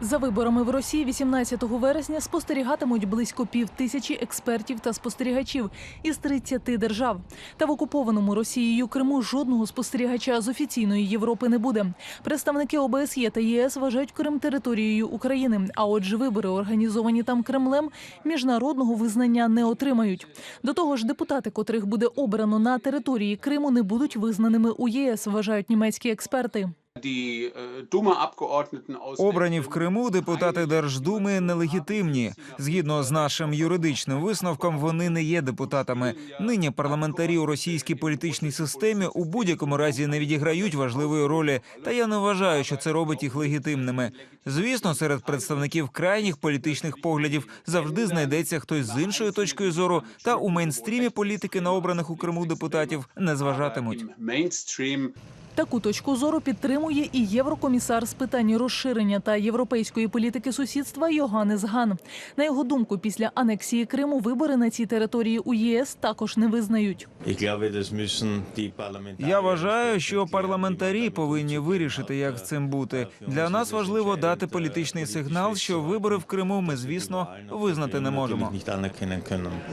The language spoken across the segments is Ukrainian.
За виборами в Росії 18 вересня спостерігатимуть близько пів тисячі експертів та спостерігачів із 30 держав. Та в окупованому Росією Криму жодного спостерігача з офіційної Європи не буде. Представники ОБСЄ та ЄС вважають Крим територією України. А отже, вибори, організовані там Кремлем, міжнародного визнання не отримають. До того ж, депутати, котрих буде обрано на території Криму, не будуть визнаними у ЄС, вважають німецькі експерти. Äh, Обрані в Криму депутати Держдуми нелегітимні. Згідно з нашим юридичним висновком, вони не є депутатами. Нині парламентарі у російській політичній системі у будь-якому разі не відіграють важливої ролі. Та я не вважаю, що це робить їх легітимними. Звісно, серед представників крайніх політичних поглядів завжди знайдеться хтось з іншою точкою зору. Та у мейнстрімі політики на обраних у Криму депутатів не зважатимуть. Таку точку зору підтримує і єврокомісар з питань розширення та європейської політики сусідства Йоганнес Ган. На його думку, після анексії Криму вибори на цій території у ЄС також не визнають. Я вважаю, що парламентарі повинні вирішити, як з цим бути. Для нас важливо дати політичний сигнал, що вибори в Криму ми, звісно, визнати не можемо.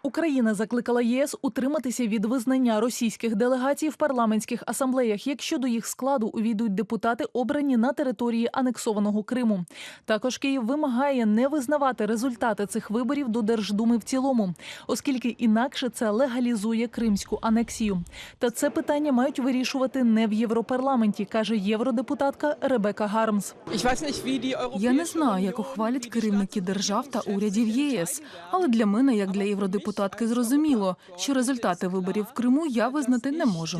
Україна закликала ЄС утриматися від визнання російських делегацій в парламентських асамблеях, якщо до їх складу увійдуть депутати, обрані на території анексованого Криму. Також Київ вимагає не визнавати результати цих виборів до Держдуми в цілому, оскільки інакше це легалізує кримську анексію. Та це питання мають вирішувати не в Європарламенті, каже євродепутатка Ребека Гармс. Я не знаю, як ухвалять керівники держав та урядів єС, але для мене, як для євродепутатки, зрозуміло, що результати виборів в Криму я визнати не можу.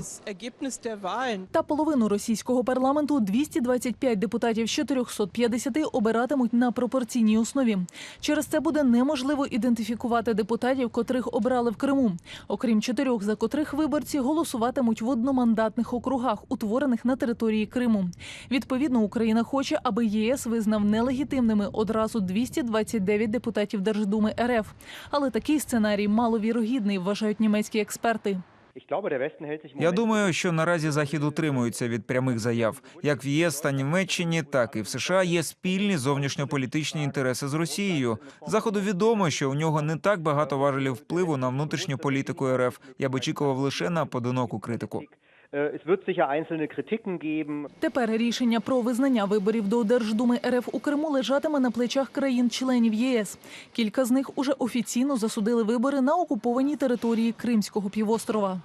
Та половину російського парламенту 225 депутатів з 450 обиратимуть на пропорційній основі. Через це буде неможливо ідентифікувати депутатів, котрих обрали в Криму, окрім чотирьох, за котрих виборці голосуватимуть в одномандатних округах, утворених на території Криму. Відповідно, Україна хоче, аби ЄС визнав нелегітимними одразу 229 депутатів Держдуми РФ. Але такий сценарій маловірогідний, вважають німецькі експерти. Я думаю, що наразі захід утримується від прямих заяв. Як в ЄС та Німеччині, так і в США є спільні зовнішньополітичні інтереси з Росією. Заходу відомо, що у нього не так багато важелів впливу на внутрішню політику РФ. Я б очікував лише на подиноку критику. Geben. Тепер рішення про визнання виборів до Держдуми РФ у Криму лежатиме на плечах країн-членів ЄС. Кілька з них уже офіційно засудили вибори на окупованій території Кримського півострова.